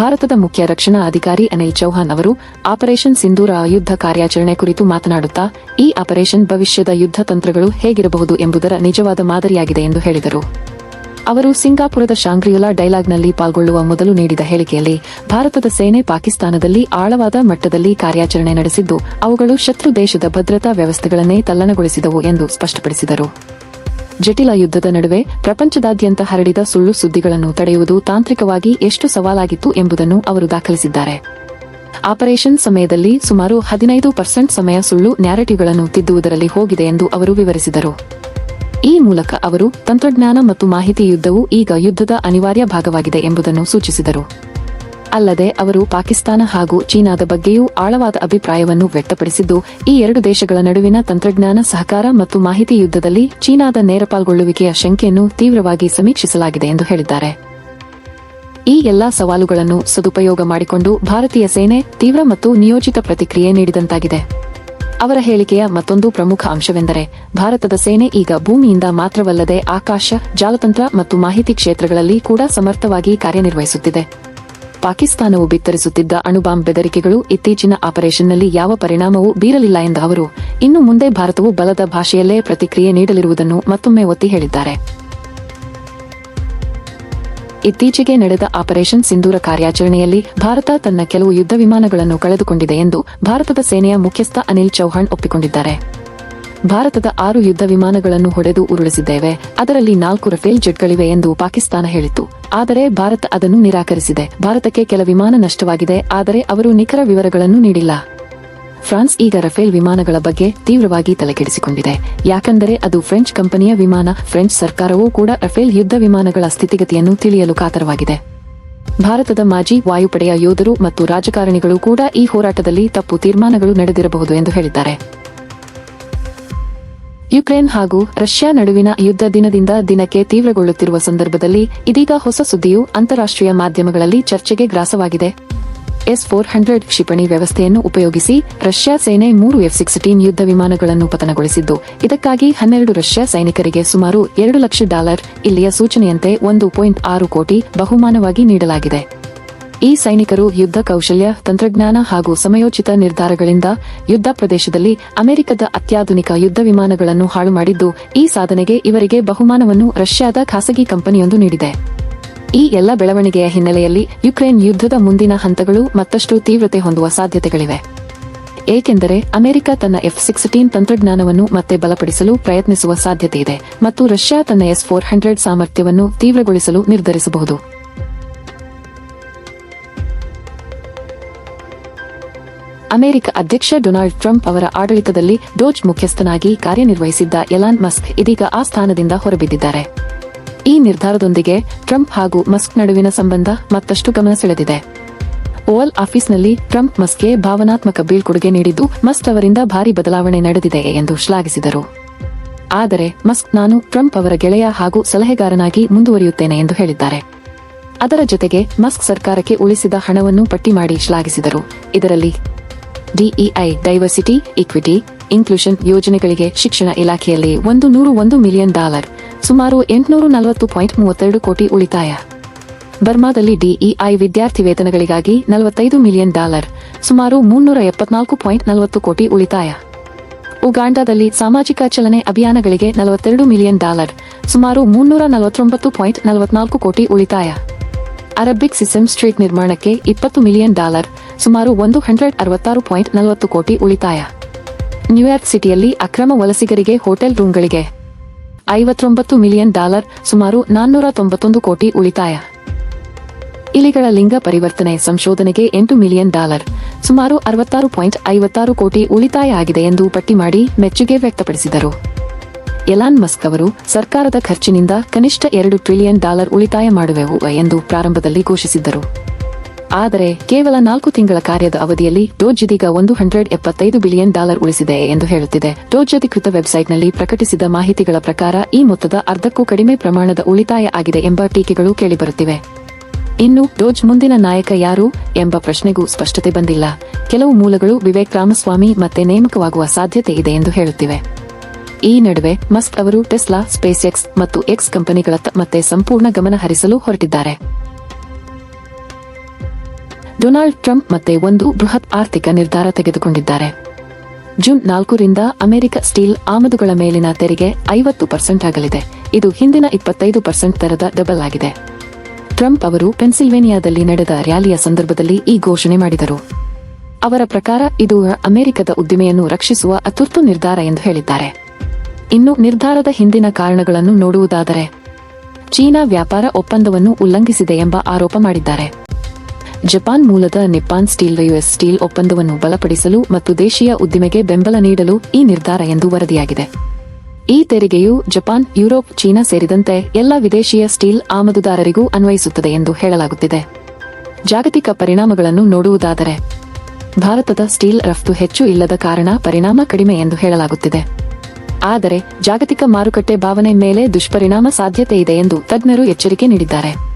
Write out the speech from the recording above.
ಭಾರತದ ಮುಖ್ಯ ರಕ್ಷಣಾ ಅಧಿಕಾರಿ ಅನಿಲ್ ಚೌಹಾನ್ ಅವರು ಆಪರೇಷನ್ ಸಿಂಧೂರ ಯುದ್ಧ ಕಾರ್ಯಾಚರಣೆ ಕುರಿತು ಮಾತನಾಡುತ್ತಾ, ಈ ಆಪರೇಷನ್ ಭವಿಷ್ಯದ ಯುದ್ಧ ತಂತ್ರಗಳು ಹೇಗಿರಬಹುದು ಎಂಬುದರ ನಿಜವಾದ ಮಾದರಿಯಾಗಿದೆ ಎಂದು ಹೇಳಿದರು. ಅವರು ಸಿಂಗಾಪುರದ ಶಾಂಗ್ರಿಯುಲಾ ಡೈಲಾಗ್ನಲ್ಲಿ ಪಾಲ್ಗೊಳ್ಳುವ ಮೊದಲು ನೀಡಿದ ಹೇಳಿಕೆಯಲ್ಲಿ, ಭಾರತದ ಸೇನೆ ಪಾಕಿಸ್ತಾನದಲ್ಲಿ ಆಳವಾದ ಮಟ್ಟದಲ್ಲಿ ಕಾರ್ಯಾಚರಣೆ ನಡೆಸಿದ್ದು, ಅವುಗಳು ಶತ್ರು ದೇಶದ ಭದ್ರತಾ ವ್ಯವಸ್ಥೆಗಳನ್ನೇ ತಲ್ಲಣಗೊಳಿಸಿದವು ಎಂದು ಸ್ಪಷ್ಟಪಡಿಸಿದರು. ಜಟಿಲ ಯುದ್ಧದ ನಡುವೆ ಪ್ರಪಂಚದಾದ್ಯಂತ ಹರಡಿದ ಸುಳ್ಳು ಸುದ್ದಿಗಳನ್ನು ತಡೆಯುವುದು ತಾಂತ್ರಿಕವಾಗಿ ಎಷ್ಟು ಸವಾಲಾಗಿತ್ತು ಎಂಬುದನ್ನು ಅವರು ದಾಖಲಿಸಿದ್ದಾರೆ. ಆಪರೇಷನ್ ಸಮಯದಲ್ಲಿ ಸುಮಾರು ಹದಿನೈದು ಪರ್ಸೆಂಟ್ ಸಮಯ ಸುಳ್ಳು ನ್ಯಾರೇಟಿವ್ಗಳನ್ನು ತಿದ್ದುವುದರಲ್ಲಿ ಹೋಗಿದೆ ಎಂದು ಅವರು ವಿವರಿಸಿದರು. ಈ ಮೂಲಕ ಅವರು ತಂತ್ರಜ್ಞಾನ ಮತ್ತು ಮಾಹಿತಿ ಯುದ್ಧವು ಈಗ ಯುದ್ಧದ ಅನಿವಾರ್ಯ ಭಾಗವಾಗಿದೆ ಎಂಬುದನ್ನು ಸೂಚಿಸಿದರು. ಅಲ್ಲದೆ ಅವರು ಪಾಕಿಸ್ತಾನ ಹಾಗೂ ಚೀನಾದ ಬಗ್ಗೆಯೂ ಆಳವಾದ ಅಭಿಪ್ರಾಯವನ್ನು ವ್ಯಕ್ತಪಡಿಸಿದ್ದು, ಈ ಎರಡು ದೇಶಗಳ ನಡುವಿನ ತಂತ್ರಜ್ಞಾನ ಸಹಕಾರ ಮತ್ತು ಮಾಹಿತಿ ಯುದ್ಧದಲ್ಲಿ ಚೀನಾದ ನೇರ ಪಾಲ್ಗೊಳ್ಳುವಿಕೆಯ ಶಂಕೆಯನ್ನು ತೀವ್ರವಾಗಿ ಸಮೀಕ್ಷಿಸಲಾಗಿದೆ ಎಂದು ಹೇಳಿದ್ದಾರೆ. ಈ ಎಲ್ಲಾ ಸವಾಲುಗಳನ್ನು ಸದುಪಯೋಗ ಮಾಡಿಕೊಂಡು ಭಾರತೀಯ ಸೇನೆ ತೀವ್ರ ಮತ್ತು ನಿಯೋಜಿತ ಪ್ರತಿಕ್ರಿಯೆ ನೀಡಿದಂತಾಗಿದೆ. ಅವರ ಹೇಳಿಕೆಯ ಮತ್ತೊಂದು ಪ್ರಮುಖ ಅಂಶವೆಂದರೆ, ಭಾರತದ ಸೇನೆ ಈಗ ಭೂಮಿಯಿಂದ ಮಾತ್ರವಲ್ಲದೆ ಆಕಾಶ, ಜಾಲತಂತ್ರ ಮತ್ತು ಮಾಹಿತಿ ಕ್ಷೇತ್ರಗಳಲ್ಲಿ ಕೂಡ ಸಮರ್ಥವಾಗಿ ಕಾರ್ಯನಿರ್ವಹಿಸುತ್ತಿದೆ. ಪಾಕಿಸ್ತಾನವು ಬಿತ್ತರಿಸುತ್ತಿದ್ದ ಅಣುಬಾಂಬ್ ಬೆದರಿಕೆಗಳು ಇತ್ತೀಚಿನ ಆಪರೇಷನ್ನಲ್ಲಿ ಯಾವ ಪರಿಣಾಮವೂ ಬೀರಲಿಲ್ಲ ಎಂದ ಅವರು, ಇನ್ನು ಮುಂದೆ ಭಾರತವು ಬಲದ ಭಾಷೆಯಲ್ಲೇ ಪ್ರತಿಕ್ರಿಯೆ ನೀಡಲಿರುವುದನ್ನು ಮತ್ತೊಮ್ಮೆ ಒತ್ತಿ ಹೇಳಿದ್ದಾರೆ. ಇತ್ತೀಚೆಗೆ ನಡೆದ ಆಪರೇಷನ್ ಸಿಂಧೂರ ಕಾರ್ಯಾಚರಣೆಯಲ್ಲಿ ಭಾರತ ತನ್ನ ಕೆಲವು ಯುದ್ಧ ವಿಮಾನಗಳನ್ನು ಕಳೆದುಕೊಂಡಿದೆ ಎಂದು ಭಾರತದ ಸೇನೆಯ ಮುಖ್ಯಸ್ಥ ಅನಿಲ್ ಚೌಹಾಣ್ ಒಪ್ಪಿಕೊಂಡಿದ್ದಾರೆ. ಭಾರತದ ಆರು ಯುದ್ಧ ವಿಮಾನಗಳನ್ನು ಹೊಡೆದು ಉರುಳಿಸಿದ್ದೇವೆ. ಅದರಲ್ಲಿ ನಾಲ್ಕು ರಫೇಲ್ ಜೆಟ್ಗಳಿವೆ ಎಂದು ಪಾಕಿಸ್ತಾನ ಹೇಳಿತ್ತು. ಆದರೆ ಭಾರತ ಅದನ್ನು ನಿರಾಕರಿಸಿದೆ. ಭಾರತಕ್ಕೆ ಕೆಲ ವಿಮಾನ ನಷ್ಟವಾಗಿದೆ. ಆದರೆ ಅವರು ನಿಖರ ವಿವರಗಳನ್ನು ನೀಡಿಲ್ಲ. ಫ್ರಾನ್ಸ್ ಈಗ ರಫೇಲ್ ವಿಮಾನಗಳ ಬಗ್ಗೆ ತೀವ್ರವಾಗಿ ತಲೆಕೆಡಿಸಿಕೊಂಡಿದೆ. ಯಾಕೆಂದರೆ ಅದು ಫ್ರೆಂಚ್ ಕಂಪನಿಯ ವಿಮಾನ. ಫ್ರೆಂಚ್ ಸರ್ಕಾರವೂ ಕೂಡ ರಫೇಲ್ ಯುದ್ಧ ವಿಮಾನಗಳ ಸ್ಥಿತಿಗತಿಯನ್ನು ತಿಳಿಯಲು ಕಾತರವಾಗಿದೆ. ಭಾರತದ ಮಾಜಿ ವಾಯುಪಡೆಯ ಯೋಧರು ಮತ್ತು ರಾಜಕಾರಣಿಗಳು ಕೂಡ ಈ ಹೋರಾಟದಲ್ಲಿ ತಪ್ಪು ತೀರ್ಮಾನಗಳು ನಡೆದಿರಬಹುದು ಎಂದು ಹೇಳಿದ್ದಾರೆ. ಯುಕ್ರೇನ್ ಹಾಗೂ ರಷ್ಯಾ ನಡುವಿನ ಯುದ್ಧ ದಿನದಿಂದ ದಿನಕ್ಕೆ ತೀವ್ರಗೊಳ್ಳುತ್ತಿರುವ ಸಂದರ್ಭದಲ್ಲಿ ಇದೀಗ ಹೊಸ ಸುದ್ದಿಯು ಅಂತಾರಾಷ್ಟ್ರೀಯ ಮಾಧ್ಯಮಗಳಲ್ಲಿ ಚರ್ಚೆಗೆ ಗ್ರಾಸವಾಗಿದೆ. ಎಸ್ ಫೋರ್ ಹಂಡ್ರೆಡ್ ಕ್ಷಿಪಣಿ ವ್ಯವಸ್ಥೆಯನ್ನು ಉಪಯೋಗಿಸಿ ರಷ್ಯಾ ಸೇನೆ ಮೂರು ಎಫ್ ಸಿಕ್ಸ್ಟೀನ್ ಯುದ್ಧ ವಿಮಾನಗಳನ್ನು ಪತನಗೊಳಿಸಿದ್ದು, ಇದಕ್ಕಾಗಿ ಹನ್ನೆರಡು ರಷ್ಯಾ ಸೈನಿಕರಿಗೆ ಸುಮಾರು ಎರಡು ಲಕ್ಷ ಡಾಲರ್, ಇಲ್ಲಿಯ ಸೂಚನೆಯಂತೆ ಒಂದು ಪಾಯಿಂಟ್ ಆರು ಕೋಟಿ ಬಹುಮಾನವಾಗಿ ನೀಡಲಾಗಿದೆ. ಈ ಸೈನಿಕರು ಯುದ್ಧ ಕೌಶಲ್ಯ, ತಂತ್ರಜ್ಞಾನ ಹಾಗೂ ಸಮಯೋಚಿತ ನಿರ್ಧಾರಗಳಿಂದ ಯುದ್ಧ ಪ್ರದೇಶದಲ್ಲಿ ಅಮೆರಿಕದ ಅತ್ಯಾಧುನಿಕ ಯುದ್ಧ ವಿಮಾನಗಳನ್ನು ಹಾಳು ಮಾಡಿದ್ದು, ಈ ಸಾಧನೆಗೆ ಇವರಿಗೆ ಬಹುಮಾನವನ್ನು ರಷ್ಯಾದ ಖಾಸಗಿ ಕಂಪನಿಯೊಂದು ನೀಡಿದೆ. ಈ ಎಲ್ಲ ಬೆಳವಣಿಗೆಯ ಹಿನ್ನೆಲೆಯಲ್ಲಿ ಯುಕ್ರೇನ್ ಯುದ್ಧದ ಮುಂದಿನ ಹಂತಗಳು ಮತ್ತಷ್ಟು ತೀವ್ರತೆ ಹೊಂದುವ ಸಾಧ್ಯತೆಗಳಿವೆ. ಏಕೆಂದರೆ ಅಮೆರಿಕ ತನ್ನ ಎಫ್ ಸಿಕ್ಸ್ಟೀನ್ ತಂತ್ರಜ್ಞಾನವನ್ನು ಮತ್ತೆ ಬಲಪಡಿಸಲು ಪ್ರಯತ್ನಿಸುವ ಸಾಧ್ಯತೆಯಿದೆ ಮತ್ತು ರಷ್ಯಾ ತನ್ನ ಎಸ್ ಫೋರ್ ಹಂಡ್ರೆಡ್ ಸಾಮರ್ಥ್ಯವನ್ನು ತೀವ್ರಗೊಳಿಸಲು ನಿರ್ಧರಿಸಬಹುದು. ಅಮೆರಿಕ ಅಧ್ಯಕ್ಷ ಡೊನಾಲ್ಡ್ ಟ್ರಂಪ್ ಅವರ ಆಡಳಿತದಲ್ಲಿ ಡೋಜ್ ಮುಖ್ಯಸ್ಥನಾಗಿ ಕಾರ್ಯನಿರ್ವಹಿಸಿದ್ದ ಎಲಾನ್ ಮಸ್ಕ್ ಇದೀಗ ಆ ಸ್ಥಾನದಿಂದ ಹೊರಬಿದ್ದಿದ್ದಾರೆ. ಈ ನಿರ್ಧಾರದೊಂದಿಗೆ ಟ್ರಂಪ್ ಹಾಗೂ ಮಸ್ಕ್ ನಡುವಿನ ಸಂಬಂಧ ಮತ್ತಷ್ಟು ಗಮನ ಸೆಳೆದಿದೆ. ಓವಲ್ ಆಫೀಸ್ನಲ್ಲಿ ಟ್ರಂಪ್ ಮಸ್ಕ್ಗೆ ಭಾವನಾತ್ಮಕ ಬೀಳ್ಕೊಡುಗೆ ನೀಡಿದ್ದು, ಮಸ್ಕ್ ಅವರಿಂದ ಭಾರಿ ಬದಲಾವಣೆ ನಡೆದಿದೆ ಎಂದು ಶ್ಲಾಘಿಸಿದರು. ಆದರೆ ಮಸ್ಕ್ ನಾನು ಟ್ರಂಪ್ ಅವರ ಗೆಳೆಯ ಹಾಗೂ ಸಲಹೆಗಾರನಾಗಿ ಮುಂದುವರಿಯುತ್ತೇನೆ ಎಂದು ಹೇಳಿದ್ದಾರೆ. ಅದರ ಜೊತೆಗೆ ಮಸ್ಕ್ ಸರ್ಕಾರಕ್ಕೆ ಉಳಿಸಿದ ಹಣವನ್ನು ಪಟ್ಟಿ ಮಾಡಿ ಶ್ಲಾಘಿಸಿದರು. ಇದರಲ್ಲಿ ಡಿಇಐ ಡೈವರ್ಸಿಟಿ, ಇಕ್ವಿಟಿ, ಇನ್ಕ್ಲೂಷನ್ ಯೋಜನೆಗಳಿಗೆ ಶಿಕ್ಷಣ ಇಲಾಖೆಯಲ್ಲಿ ಒಂದು ನೂರು ಒಂದು ಮಿಲಿಯನ್ ಡಾಲರ್, ಸುಮಾರು ಎಂಟುನೂರ ನಲವತ್ತು ಪಾಯಿಂಟ್ ಮೂವತ್ತೆರಡು ಕೋಟಿ ಉಳಿತಾಯ. ಬರ್ಮಾದಲ್ಲಿ ಡಿಇಐ ವಿದ್ಯಾರ್ಥಿ ವೇತನಗಳಿಗಾಗಿ ನಲವತ್ತೈದು ಮಿಲಿಯನ್ ಡಾಲರ್, ಸುಮಾರು ಮುನ್ನೂರ ಎಪ್ಪತ್ನಾಲ್ಕು ಪಾಯಿಂಟ್ ನಲವತ್ತು ಕೋಟಿ ಉಳಿತಾಯ. ಉಗಾಂಡಾದಲ್ಲಿ ಸಾಮಾಜಿಕ ಚಲನೆ ಅಭಿಯಾನಗಳಿಗೆ ನಲವತ್ತೆರಡು ಮಿಲಿಯನ್ ಡಾಲರ್, ಸುಮಾರು ಮುನ್ನೂರ ನಲವತ್ತೊಂಬತ್ತು ಪಾಯಿಂಟ್ ನಲವತ್ನಾಲ್ಕು ಕೋಟಿ ಉಳಿತಾಯ. ಅರಬಿಕ್ ಸಿಸಮ್ ಸ್ಟ್ರೀಟ್ ನಿರ್ಮಾಣಕ್ಕೆ ಇಪ್ಪತ್ತು ಮಿಲಿಯನ್ ಡಾಲರ್ ಸುಮಾರು ಒಂದು ಹಂಡ್ರೆಡ್ ಅರವತ್ತಾರು ಪಾಯಿಂಟ್ ನಲವತ್ತು ಕೋಟಿ ಉಳಿತಾಯ. ನ್ಯೂಯಾರ್ಕ್ ಸಿಟಿಯಲ್ಲಿ ಅಕ್ರಮ ವಲಸಿಗರಿಗೆ ಹೋಟೆಲ್ ರೂಂಗಳಿಗೆ ಐವತ್ತೊಂಬತ್ತು ಮಿಲಿಯನ್ ಡಾಲರ್ ಸುಮಾರು ನಾನ್ನೂರ ತೊಂಬತ್ತೊಂದು ಕೋಟಿ ಉಳಿತಾಯ. ಇಲಿಗಳ ಲಿಂಗ ಪರಿವರ್ತನೆ ಸಂಶೋಧನೆಗೆ ಎಂಟು ಮಿಲಿಯನ್ ಡಾಲರ್ ಸುಮಾರು ಅರವತ್ತಾರು ಪಾಯಿಂಟ್ ಐವತ್ತಾರು ಕೋಟಿ ಉಳಿತಾಯ ಆಗಿದೆ ಎಂದು ಪಟ್ಟಿ ಮಾಡಿ ಮೆಚ್ಚುಗೆ ವ್ಯಕ್ತಪಡಿಸಿದರು. ಎಲಾನ್ ಮಸ್ಕ್ ಅವರು ಸರ್ಕಾರದ ಖರ್ಚಿನಿಂದ ಕನಿಷ್ಠ ಎರಡು ಟ್ರಿಲಿಯನ್ ಡಾಲರ್ ಉಳಿತಾಯ ಮಾಡುವೆವು ಎಂದು ಪ್ರಾರಂಭದಲ್ಲಿ ಘೋಷಿಸಿದ್ದರು. ಆದರೆ ಕೇವಲ ನಾಲ್ಕು ತಿಂಗಳ ಕಾರ್ಯದ ಅವಧಿಯಲ್ಲಿ ಡೋಜ್ ಇದೀಗ ಒಂದು ಹಂಡ್ರೆಡ್ ಎಪ್ಪತ್ತೈದು ಬಿಲಿಯನ್ ಡಾಲರ್ ಉಳಿಸಿದೆ ಎಂದು ಹೇಳುತ್ತಿದೆ. ಡೋಜ್ ಅಧಿಕೃತ ವೆಬ್ಸೈಟ್ನಲ್ಲಿ ಪ್ರಕಟಿಸಿದ ಮಾಹಿತಿಗಳ ಪ್ರಕಾರ ಈ ಮೊತ್ತದ ಅರ್ಧಕ್ಕೂ ಕಡಿಮೆ ಪ್ರಮಾಣದ ಉಳಿತಾಯ ಆಗಿದೆ ಎಂಬ ಟೀಕೆಗಳು ಕೇಳಿಬರುತ್ತಿವೆ. ಇನ್ನು ಡೋಜ್ ಮುಂದಿನ ನಾಯಕ ಯಾರು ಎಂಬ ಪ್ರಶ್ನೆಗೂ ಸ್ಪಷ್ಟತೆ ಬಂದಿಲ್ಲ. ಕೆಲವು ಮೂಲಗಳು ವಿವೇಕ್ ರಾಮಸ್ವಾಮಿ ಮತ್ತೆ ನೇಮಕವಾಗುವ ಸಾಧ್ಯತೆ ಇದೆ ಎಂದು ಹೇಳುತ್ತಿವೆ. ಈ ನಡುವೆ ಮಸ್ಕ್ ಅವರು ಟೆಸ್ಲಾ ಸ್ಪೇಸ್ ಎಕ್ಸ್ ಮತ್ತು ಎಕ್ಸ್ ಕಂಪನಿಗಳತ್ತ ಮತ್ತೆ ಸಂಪೂರ್ಣ ಗಮನ ಹರಿಸಲು ಹೊರಟಿದ್ದಾರೆ. ಡೊನಾಲ್ಡ್ ಟ್ರಂಪ್ ಮತ್ತೆ ಒಂದು ಬೃಹತ್ ಆರ್ಥಿಕ ನಿರ್ಧಾರ ತೆಗೆದುಕೊಂಡಿದ್ದಾರೆ. ಜೂನ್ ನಾಲ್ಕರಿಂದ ಅಮೆರಿಕ ಸ್ಟೀಲ್ ಆಮದುಗಳ ಮೇಲಿನ ತೆರಿಗೆ ಐವತ್ತು ಪರ್ಸೆಂಟ್ ಆಗಲಿದೆ. ಇದು ಹಿಂದಿನ ಇಪ್ಪತ್ತೈದು ಪರ್ಸೆಂಟ್ ದರದ ಡಬಲ್ ಆಗಿದೆ. ಟ್ರಂಪ್ ಅವರು ಪೆನ್ಸಿಲ್ವೇನಿಯಾದಲ್ಲಿ ನಡೆದ ರ್ಯಾಲಿಯ ಸಂದರ್ಭದಲ್ಲಿ ಈ ಘೋಷಣೆ ಮಾಡಿದರು. ಅವರ ಪ್ರಕಾರ ಇದು ಅಮೆರಿಕದ ಉದ್ದಿಮೆಯನ್ನು ರಕ್ಷಿಸುವ ಅತುರ್ತು ನಿರ್ಧಾರ ಎಂದು ಹೇಳಿದ್ದಾರೆ. ಇನ್ನು ನಿರ್ಧಾರದ ಹಿಂದಿನ ಕಾರಣಗಳನ್ನು ನೋಡುವುದಾದರೆ, ಚೀನಾ ವ್ಯಾಪಾರ ಒಪ್ಪಂದವನ್ನು ಉಲ್ಲಂಘಿಸಿದೆ ಎಂಬ ಆರೋಪ ಮಾಡಿದ್ದಾರೆ. ಜಪಾನ್ ಮೂಲದ ನಿಪ್ಪಾನ್ ಸ್ಟೀಲ್ ಯುಎಸ್ ಸ್ಟೀಲ್ ಒಪ್ಪಂದವನ್ನು ಬಲಪಡಿಸಲು ಮತ್ತು ದೇಶೀಯ ಉದ್ದಿಮೆಗೆ ಬೆಂಬಲ ನೀಡಲು ಈ ನಿರ್ಧಾರ ಎಂದು ವರದಿಯಾಗಿದೆ. ಈ ತೆರಿಗೆಯು ಜಪಾನ್, ಯುರೋಪ್, ಚೀನಾ ಸೇರಿದಂತೆ ಎಲ್ಲ ವಿದೇಶೀಯ ಸ್ಟೀಲ್ ಆಮದುದಾರರಿಗೂ ಅನ್ವಯಿಸುತ್ತದೆ ಎಂದು ಹೇಳಲಾಗುತ್ತಿದೆ. ಜಾಗತಿಕ ಪರಿಣಾಮಗಳನ್ನು ನೋಡುವುದಾದರೆ, ಭಾರತದ ಸ್ಟೀಲ್ ರಫ್ತು ಹೆಚ್ಚು ಇಲ್ಲದ ಕಾರಣ ಪರಿಣಾಮ ಕಡಿಮೆ ಎಂದು ಹೇಳಲಾಗುತ್ತಿದೆ. ಆದರೆ ಜಾಗತಿಕ ಮಾರುಕಟ್ಟೆ ಭಾವನೆ ಮೇಲೆ ದುಷ್ಪರಿಣಾಮ ಸಾಧ್ಯತೆ ಇದೆ ಎಂದು ತಜ್ಞರು ಎಚ್ಚರಿಕೆ ನೀಡಿದ್ದಾರೆ.